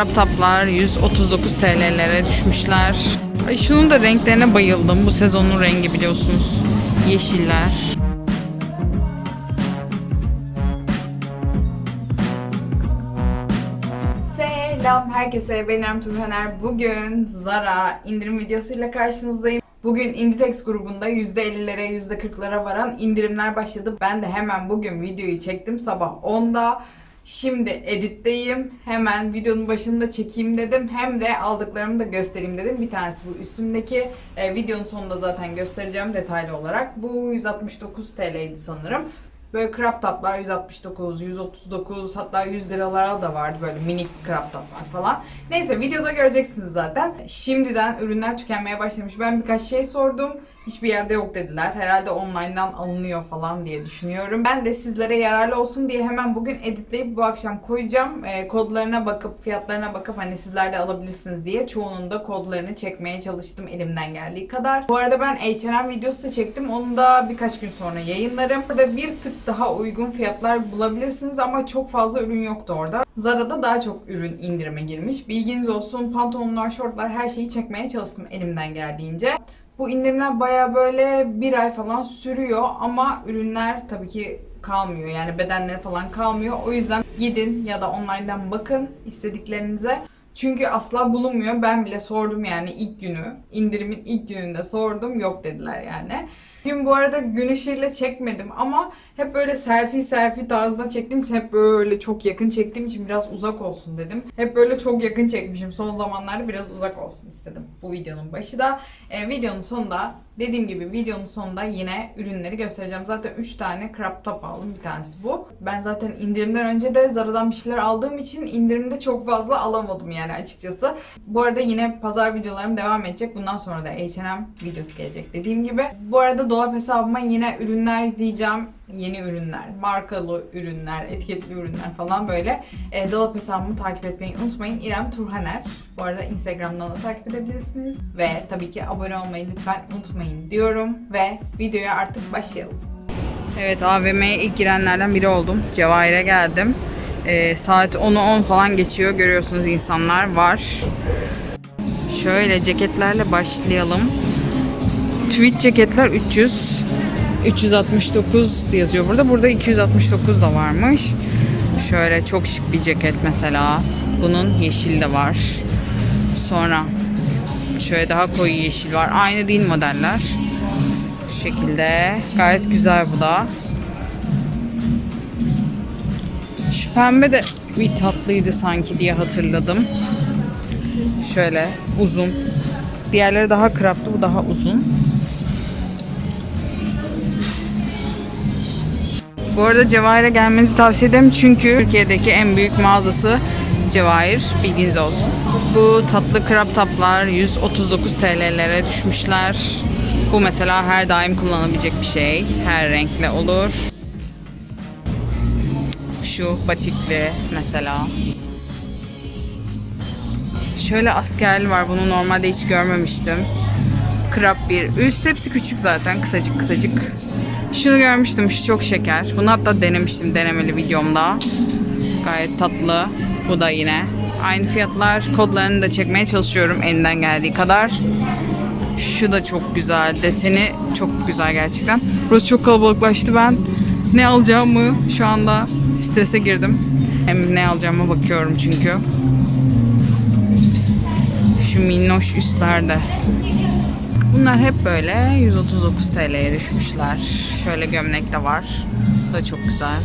Crop toplar 139 TL'lere düşmüşler. Ay şunun da renklerine bayıldım. Bu sezonun rengi biliyorsunuz. Yeşiller. Selam herkese ben İrem Turhaner. Bugün Zara indirim videosuyla karşınızdayım. Bugün Inditex grubunda %50'lere %40'lara varan indirimler başladı. Ben de hemen bugün videoyu çektim sabah 10'da. Şimdi editteyim. Hemen videonun başında çekeyim dedim. Hem de aldıklarımı da göstereyim dedim. Bir tanesi bu üstümdeki. e, videonun sonunda zaten göstereceğim detaylı olarak. Bu 169 TL'ydi sanırım. Böyle crop toplar 169, 139 hatta 100 liralara da vardı böyle minik crop toplar falan. Neyse videoda göreceksiniz zaten. Şimdiden ürünler tükenmeye başlamış. Ben birkaç şey sordum. Hiçbir yerde yok dediler. Herhalde online'dan alınıyor falan diye düşünüyorum. Ben de sizlere yararlı olsun diye hemen bugün editleyip bu akşam koyacağım. Ee, kodlarına bakıp, fiyatlarına bakıp hani sizler de alabilirsiniz diye çoğunun da kodlarını çekmeye çalıştım elimden geldiği kadar. Bu arada ben H&M videosu da çektim. Onu da birkaç gün sonra yayınlarım. Burada bir tık daha uygun fiyatlar bulabilirsiniz ama çok fazla ürün yoktu orada. Zara'da daha çok ürün indirime girmiş. Bilginiz olsun pantolonlar, şortlar her şeyi çekmeye çalıştım elimden geldiğince. Bu indirimler baya böyle bir ay falan sürüyor ama ürünler tabii ki kalmıyor. Yani bedenleri falan kalmıyor. O yüzden gidin ya da online'dan bakın istediklerinize. Çünkü asla bulunmuyor. Ben bile sordum yani ilk günü. indirimin ilk gününde sordum. Yok dediler yani. Gün bu arada gün ışığıyla çekmedim ama hep böyle selfie selfie tarzında çektiğim için hep böyle çok yakın çektiğim için biraz uzak olsun dedim. Hep böyle çok yakın çekmişim. Son zamanlarda biraz uzak olsun istedim bu videonun başı da. Ee, videonun sonunda dediğim gibi videonun sonunda yine ürünleri göstereceğim. Zaten 3 tane crop top aldım. Bir tanesi bu. Ben zaten indirimden önce de Zara'dan bir şeyler aldığım için indirimde çok fazla alamadım yani açıkçası. Bu arada yine pazar videolarım devam edecek. Bundan sonra da H&M videosu gelecek dediğim gibi. Bu arada dolap hesabıma yine ürünler diyeceğim. Yeni ürünler, markalı ürünler, etiketli ürünler falan böyle. E, dolap hesabımı takip etmeyi unutmayın. İrem Turhaner. Bu arada Instagram'dan da takip edebilirsiniz. Ve tabii ki abone olmayı lütfen unutmayın diyorum. Ve videoya artık başlayalım. Evet AVM'ye ilk girenlerden biri oldum. Cevahir'e geldim. E, saat 10'u 10 falan geçiyor. Görüyorsunuz insanlar var. Şöyle ceketlerle başlayalım. Tweet ceketler 300. 369 yazıyor burada. Burada 269 da varmış. Şöyle çok şık bir ceket mesela. Bunun yeşil de var. Sonra şöyle daha koyu yeşil var. Aynı değil modeller. Şu şekilde. Gayet güzel bu da. Şu pembe de bir tatlıydı sanki diye hatırladım. Şöyle uzun. Diğerleri daha kraptı, bu daha uzun. Bu arada Cevahir'e gelmenizi tavsiye ederim çünkü Türkiye'deki en büyük mağazası Cevahir. Bilginiz olsun. Bu tatlı crop toplar 139 TL'lere düşmüşler. Bu mesela her daim kullanabilecek bir şey. Her renkle olur. Şu batikli mesela. Şöyle askerli var. Bunu normalde hiç görmemiştim. Crop bir. Üst hepsi küçük zaten. Kısacık kısacık. Şunu görmüştüm. Şu çok şeker. Bunu hatta denemiştim denemeli videomda. Gayet tatlı. Bu da yine. Aynı fiyatlar. Kodlarını da çekmeye çalışıyorum elinden geldiği kadar. Şu da çok güzel. Deseni çok güzel gerçekten. Burası çok kalabalıklaştı. Ben ne alacağımı şu anda strese girdim. Hem ne alacağıma bakıyorum çünkü. Şu minnoş üstlerde. Bunlar hep böyle 139 TL'ye düşmüşler. Şöyle gömlek de var. Bu da çok güzel.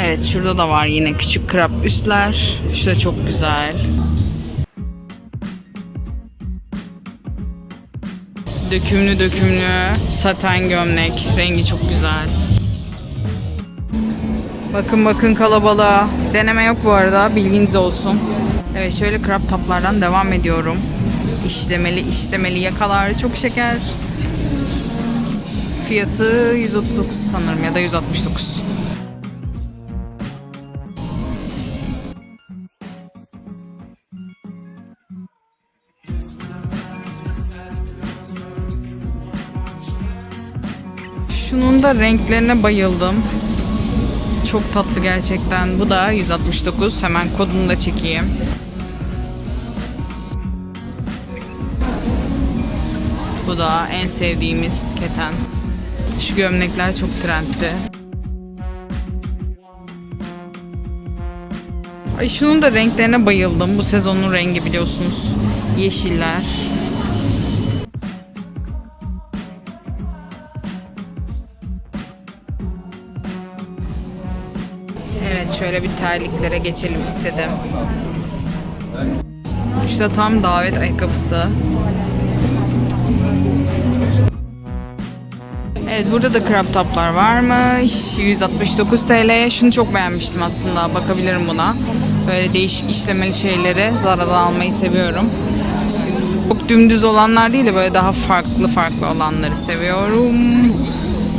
Evet şurada da var yine küçük krap üstler. Şu da çok güzel. Dökümlü dökümlü saten gömlek. Rengi çok güzel. Bakın bakın kalabalığa. Deneme yok bu arada bilginiz olsun. Evet şöyle crop toplardan devam ediyorum. İşlemeli işlemeli yakalar çok şeker. Fiyatı 139 sanırım ya da 169. Şunun da renklerine bayıldım. çok tatlı gerçekten. Bu da 169. Hemen kodunu da çekeyim. Bu da en sevdiğimiz keten. Şu gömlekler çok trendti. Ay şunun da renklerine bayıldım. Bu sezonun rengi biliyorsunuz. Yeşiller. Evet şöyle bir terliklere geçelim istedim. İşte tam davet ayakkabısı. Evet burada da crop toplar varmış. 169 TL'ye. Şunu çok beğenmiştim aslında. Bakabilirim buna. Böyle değişik işlemeli şeyleri Zara'dan almayı seviyorum. Çok dümdüz olanlar değil de böyle daha farklı farklı olanları seviyorum.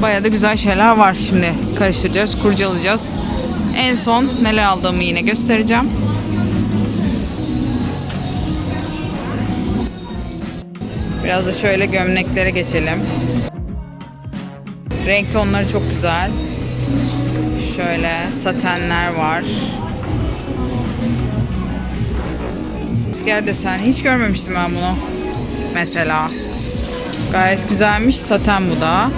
Bayağı da güzel şeyler var. Şimdi karıştıracağız, kurcalayacağız. En son neler aldığımı yine göstereceğim. Biraz da şöyle gömleklere geçelim. Renk tonları çok güzel. Şöyle satenler var. Asker desen hiç görmemiştim ben bunu. Mesela. Gayet güzelmiş. Saten bu da.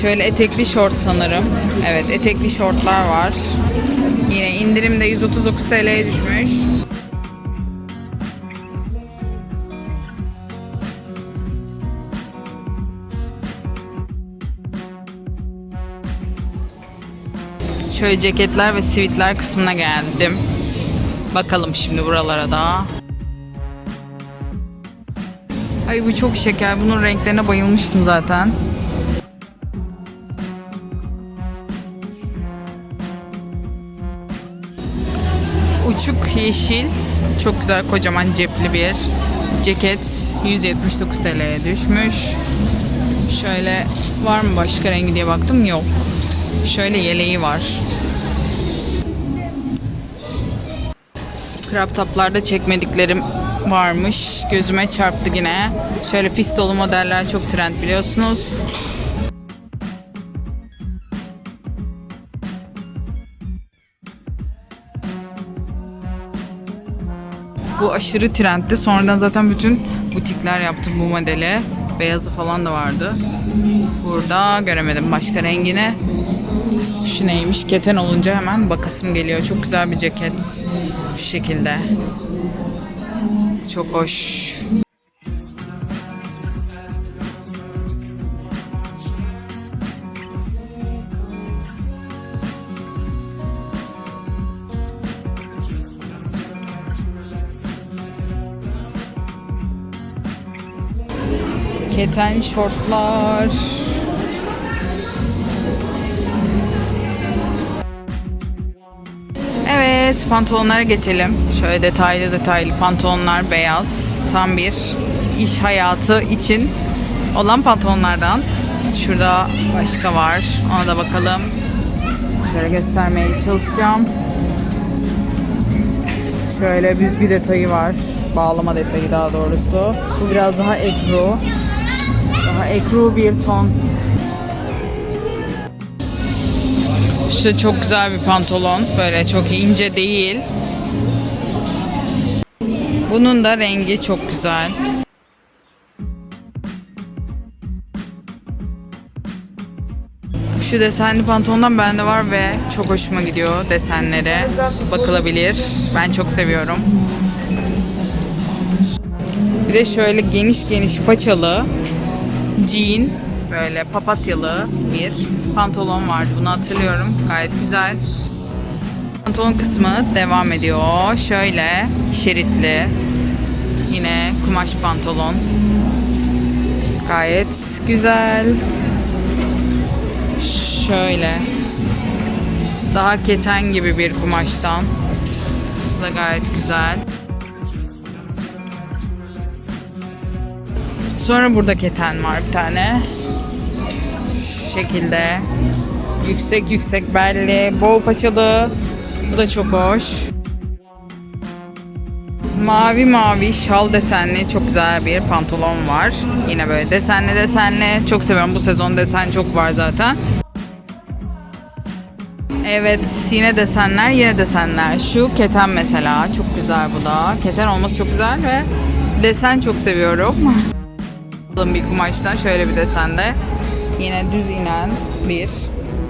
Şöyle etekli şort sanırım. Evet etekli şortlar var. Yine indirimde 139 TL'ye düşmüş. Şöyle ceketler ve sivitler kısmına geldim. Bakalım şimdi buralara da. Ay bu çok şeker. Bunun renklerine bayılmıştım zaten. Uçuk yeşil. Çok güzel kocaman cepli bir ceket. 179 TL'ye düşmüş. Şöyle var mı başka rengi diye baktım. Yok. Şöyle yeleği var. Crop toplarda çekmediklerim varmış. Gözüme çarptı yine. Şöyle fistolu modeller çok trend biliyorsunuz. Bu aşırı trendti. Sonradan zaten bütün butikler yaptı bu modeli. Beyazı falan da vardı. Burada göremedim başka rengini. Şu neymiş? Keten olunca hemen bakasım geliyor. Çok güzel bir ceket. Şu şekilde. Çok hoş. Keten şortlar. Pantolonlara geçelim. Şöyle detaylı detaylı pantolonlar beyaz. Tam bir iş hayatı için olan pantolonlardan. Şurada başka var. Ona da bakalım. Şöyle göstermeye çalışacağım. Şöyle büzgü detayı var. Bağlama detayı daha doğrusu. Bu biraz daha ekru. Daha ekru bir ton. İşte çok güzel bir pantolon. Böyle çok ince değil. Bunun da rengi çok güzel. Şu desenli pantolondan bende var ve çok hoşuma gidiyor desenlere. Bakılabilir. Ben çok seviyorum. Bir de şöyle geniş geniş paçalı jean böyle papatyalı bir pantolon vardı. Bunu hatırlıyorum. Gayet güzel. Pantolon kısmı devam ediyor. Şöyle şeritli. Yine kumaş pantolon. Gayet güzel. Şöyle. Daha keten gibi bir kumaştan. Bu da gayet güzel. Sonra burada keten var bir tane. Şekilde. Yüksek yüksek belli, bol paçalı. Bu da çok hoş. mavi mavi şal desenli çok güzel bir pantolon var. Yine böyle desenli desenli. Çok seviyorum bu sezon desen çok var zaten. Evet yine desenler yine desenler. Şu keten mesela çok güzel bu da. Keten olması çok güzel ve desen çok seviyorum. bir kumaştan şöyle bir desende. Yine düz inen bir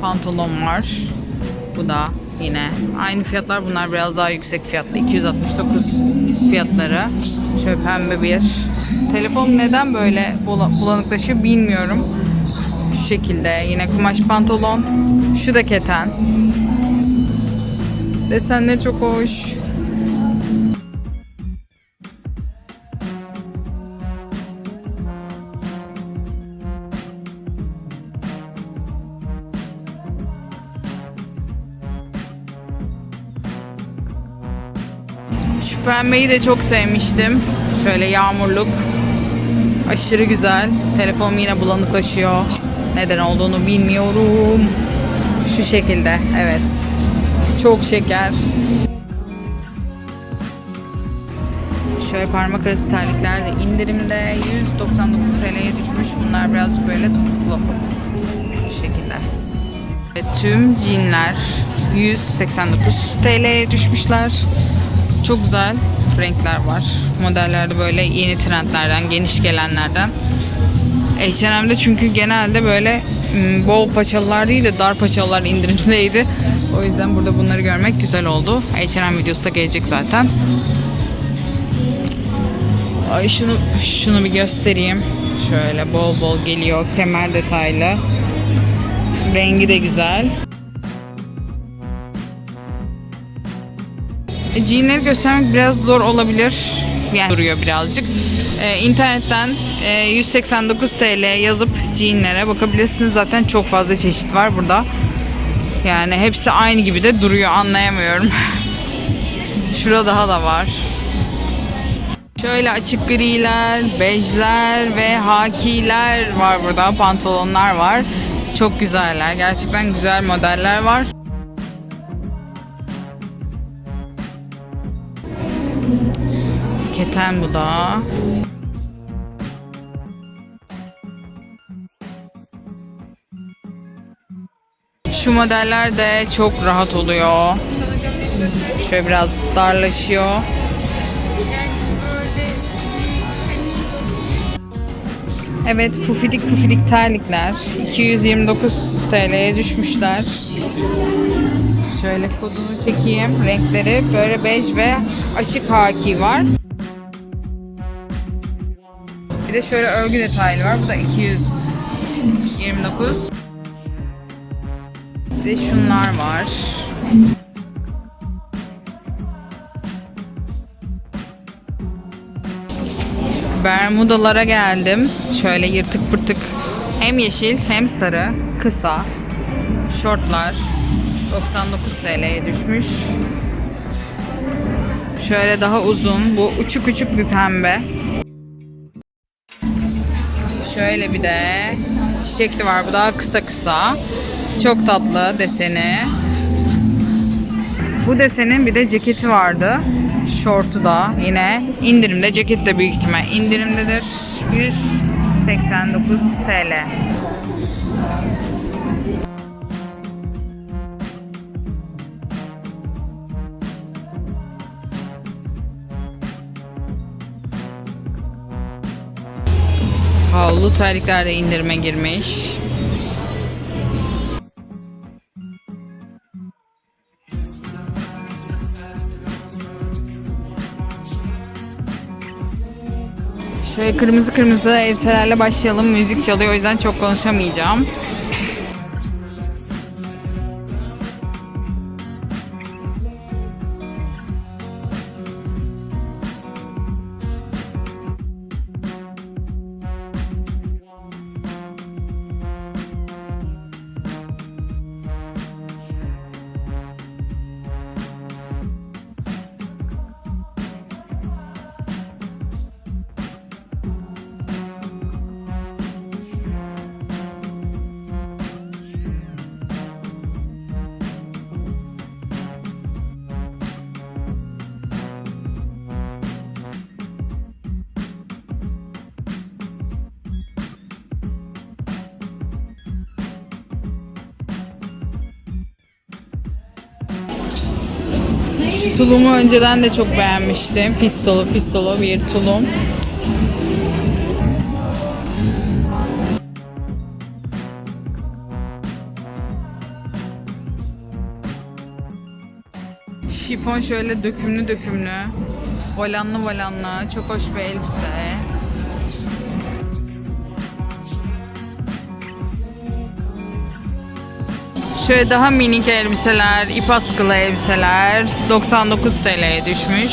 pantolon var. Bu da yine aynı fiyatlar. Bunlar biraz daha yüksek fiyatlı. 269 fiyatları. Şöyle pembe bir. Telefon neden böyle bula- bulanıklaşıyor bilmiyorum. Şu şekilde yine kumaş pantolon. Şu da keten. Desenleri çok hoş. Pembeyi de çok sevmiştim. Şöyle yağmurluk. Aşırı güzel. Telefonum yine bulanıklaşıyor. Neden olduğunu bilmiyorum. Şu şekilde. Evet. Çok şeker. Şöyle parmak arası terlikler de indirimde 199 TL'ye düşmüş. Bunlar birazcık böyle topuklu. Şu şekilde. Ve tüm jeanler 189 TL'ye düşmüşler. Çok güzel renkler var. Modellerde böyle yeni trendlerden, geniş gelenlerden. H&M'de çünkü genelde böyle bol paçalılar değil de dar paçalılar indirimdeydi. O yüzden burada bunları görmek güzel oldu. H&M videosu da gelecek zaten. Ay şunu şunu bir göstereyim. Şöyle bol bol geliyor. Kemer detaylı. Rengi de güzel. Jeanleri göstermek biraz zor olabilir. Yani duruyor birazcık. E, internetten e, 189 TL yazıp jeanlere bakabilirsiniz. Zaten çok fazla çeşit var burada. Yani hepsi aynı gibi de duruyor. Anlayamıyorum. Şurada daha da var. Şöyle açık griler, bejler ve hakiler var burada. Pantolonlar var. Çok güzeller. Gerçekten güzel modeller var. Keten bu da. Şu modeller de çok rahat oluyor. Şöyle biraz darlaşıyor. Evet pufidik pufidik terlikler 229 TL'ye düşmüşler. Şöyle kodunu çekeyim. Renkleri böyle bej ve açık haki var. Bir de şöyle örgü detaylı var. Bu da 229. Bir de şunlar var. Bermudalara geldim. Şöyle yırtık pırtık. Hem yeşil hem sarı. Kısa. Şortlar. 99 TL'ye düşmüş. Şöyle daha uzun. Bu uçuk uçuk bir pembe. Şöyle bir de çiçekli var. Bu daha kısa kısa. Çok tatlı deseni. Bu desenin bir de ceketi vardı. Şortu da yine indirimde. Ceket de büyük ihtimal indirimdedir. 189 TL. Havlu terlikler de indirime girmiş. Şöyle kırmızı kırmızı elbiselerle başlayalım. Müzik çalıyor o yüzden çok konuşamayacağım. Tulumu önceden de çok beğenmiştim. Fistolu fistolu bir tulum. Şifon şöyle dökümlü dökümlü. Volanlı volanlı. Çok hoş bir elbise. Şöyle daha minik elbiseler, ip askılı elbiseler 99 TL'ye düşmüş.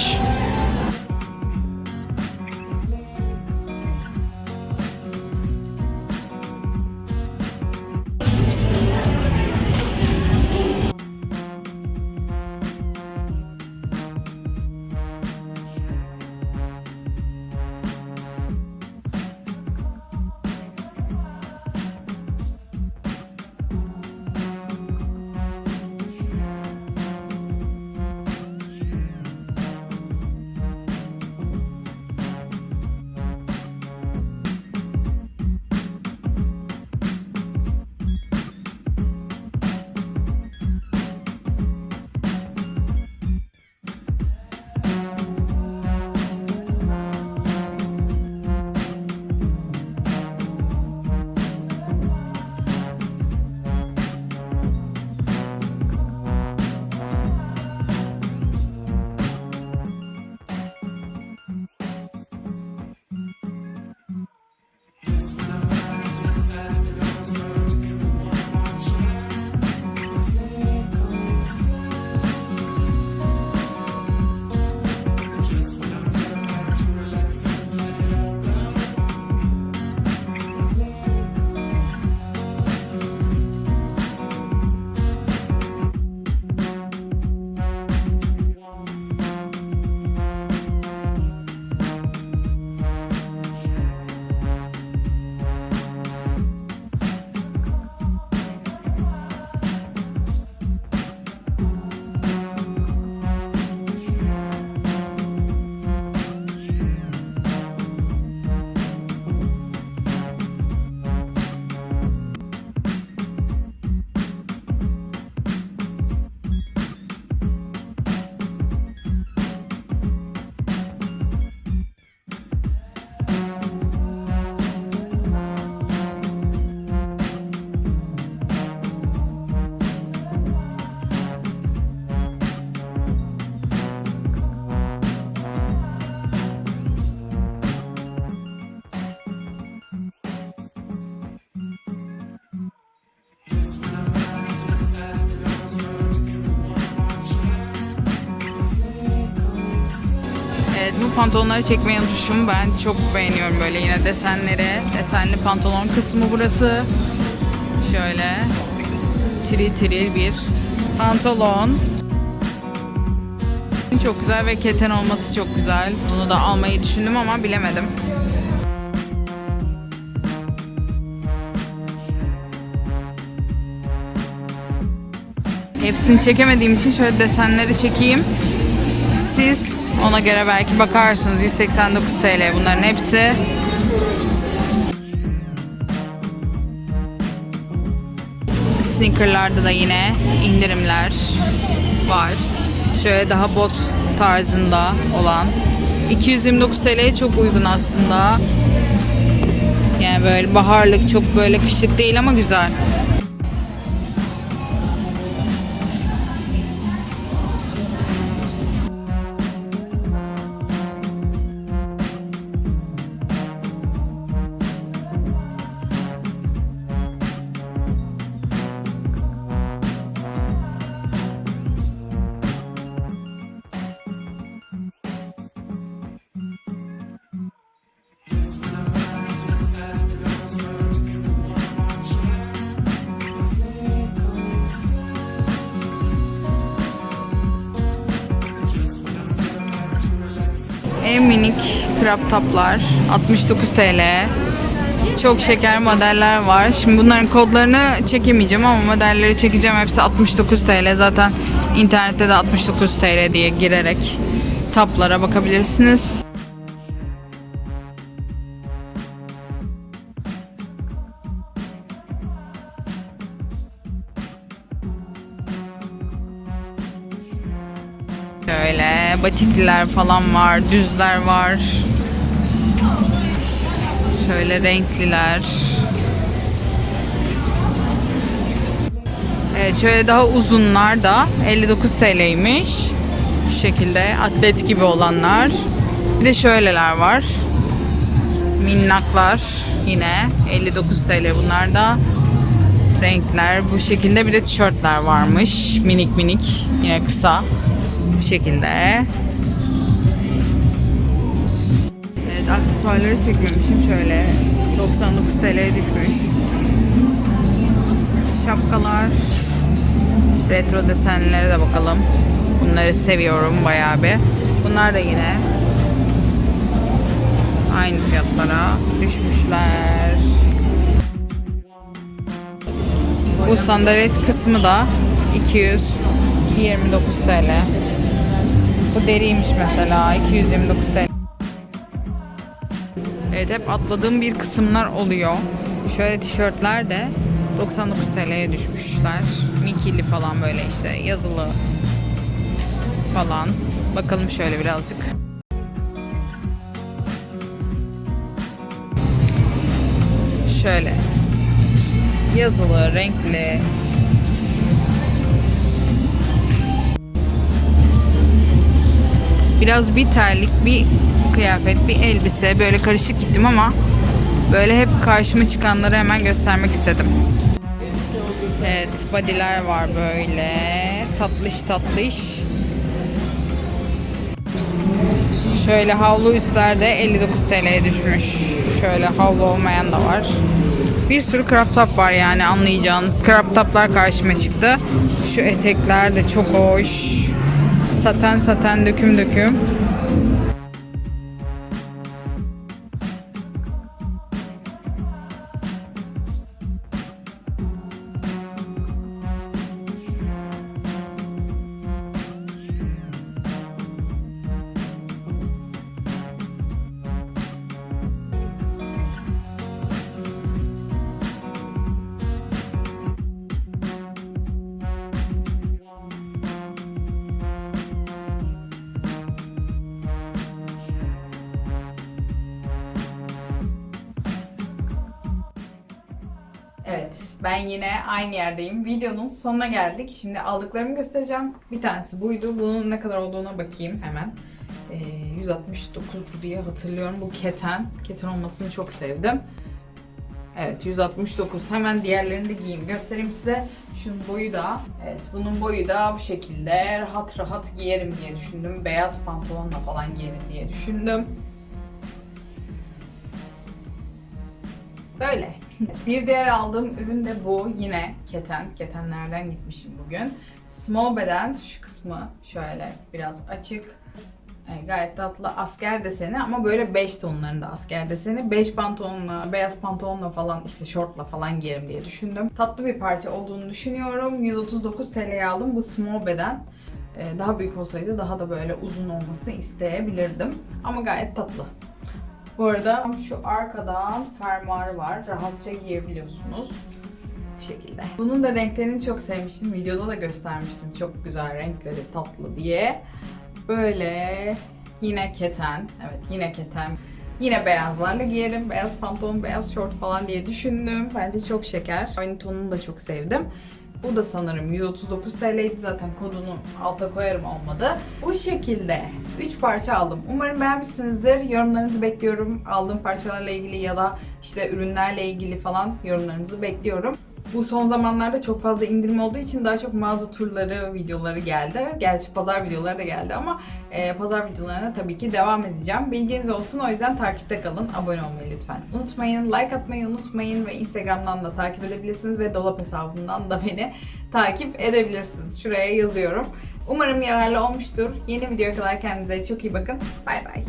Pantolonları çekmeyi unutmuşum. Ben çok beğeniyorum böyle yine desenleri. Desenli pantolon kısmı burası. Şöyle tril tril bir pantolon. Çok güzel ve keten olması çok güzel. Bunu da almayı düşündüm ama bilemedim. Hepsini çekemediğim için şöyle desenleri çekeyim. Siz ona göre belki bakarsınız. 189 TL bunların hepsi. Sneakerlarda da yine indirimler var. Şöyle daha bot tarzında olan. 229 TL'ye çok uygun aslında. Yani böyle baharlık çok böyle kışlık değil ama güzel. Crop toplar 69 TL. Çok şeker modeller var. Şimdi bunların kodlarını çekemeyeceğim ama modelleri çekeceğim. Hepsi 69 TL. Zaten internette de 69 TL diye girerek toplara bakabilirsiniz. Yine batikliler falan var, düzler var. Şöyle renkliler. Evet şöyle daha uzunlar da 59 TL'ymiş. Şu şekilde atlet gibi olanlar. Bir de şöyleler var. Minnaklar yine 59 TL bunlar da. Renkler bu şekilde bir de tişörtler varmış. Minik minik yine kısa. Bu şekilde. Aksesuarları çekmemişim şöyle. 99 TL'ye düşmüş. Şapkalar. Retro desenlere de bakalım. Bunları seviyorum bayağı bir. Bunlar da yine aynı fiyatlara düşmüşler. Bu sandalet kısmı da 229 TL. Bu deriymiş mesela 229 TL. Evet hep atladığım bir kısımlar oluyor. Şöyle tişörtler de 99 TL'ye düşmüşler. Mikili falan böyle işte yazılı falan. Bakalım şöyle birazcık. Şöyle. Yazılı, renkli. Biraz bir terlik, bir kıyafet, bir elbise böyle karışık gittim ama böyle hep karşıma çıkanları hemen göstermek istedim. Evet, body'ler var böyle. Tatlış tatlış. Şöyle havlu üstler de 59 TL'ye düşmüş. Şöyle havlu olmayan da var. Bir sürü crop top var yani anlayacağınız. Crop toplar karşıma çıktı. Şu etekler de çok hoş. Saten saten döküm döküm. Evet, ben yine aynı yerdeyim. Videonun sonuna geldik. Şimdi aldıklarımı göstereceğim. Bir tanesi buydu. Bunun ne kadar olduğuna bakayım hemen. Ee, 169 diye hatırlıyorum. Bu keten. Keten olmasını çok sevdim. Evet 169. Hemen diğerlerini de giyeyim. Göstereyim size. Şunun boyu da, evet bunun boyu da bu şekilde rahat rahat giyerim diye düşündüm. Beyaz pantolonla falan giyerim diye düşündüm. Böyle. Bir diğer aldığım ürün de bu. Yine keten. Ketenlerden gitmişim bugün. Small beden şu kısmı şöyle biraz açık. E, gayet tatlı asker deseni ama böyle 5 tonlarında asker deseni. 5 pantolonla, beyaz pantolonla falan işte şortla falan giyerim diye düşündüm. Tatlı bir parça olduğunu düşünüyorum. 139 TL'ye aldım. Bu small beden. E, daha büyük olsaydı daha da böyle uzun olmasını isteyebilirdim. Ama gayet tatlı. Bu arada şu arkadan fermuarı var. Rahatça giyebiliyorsunuz. Bu şekilde. Bunun da renklerini çok sevmiştim. Videoda da göstermiştim. Çok güzel renkleri tatlı diye. Böyle yine keten. Evet yine keten. Yine beyazlarla giyerim. Beyaz pantolon, beyaz şort falan diye düşündüm. Bence çok şeker. Aynı tonunu da çok sevdim. Bu da sanırım 139 TL'ydi zaten kodunu alta koyarım olmadı. Bu şekilde 3 parça aldım. Umarım beğenmişsinizdir. Yorumlarınızı bekliyorum. Aldığım parçalarla ilgili ya da işte ürünlerle ilgili falan yorumlarınızı bekliyorum. Bu son zamanlarda çok fazla indirim olduğu için daha çok mağaza turları videoları geldi. Gerçi pazar videoları da geldi ama e, pazar videolarına tabii ki devam edeceğim. Bilginiz olsun o yüzden takipte kalın. Abone olmayı lütfen unutmayın. Like atmayı unutmayın ve Instagram'dan da takip edebilirsiniz ve dolap hesabından da beni takip edebilirsiniz. Şuraya yazıyorum. Umarım yararlı olmuştur. Yeni videoya kadar kendinize çok iyi bakın. Bay bay.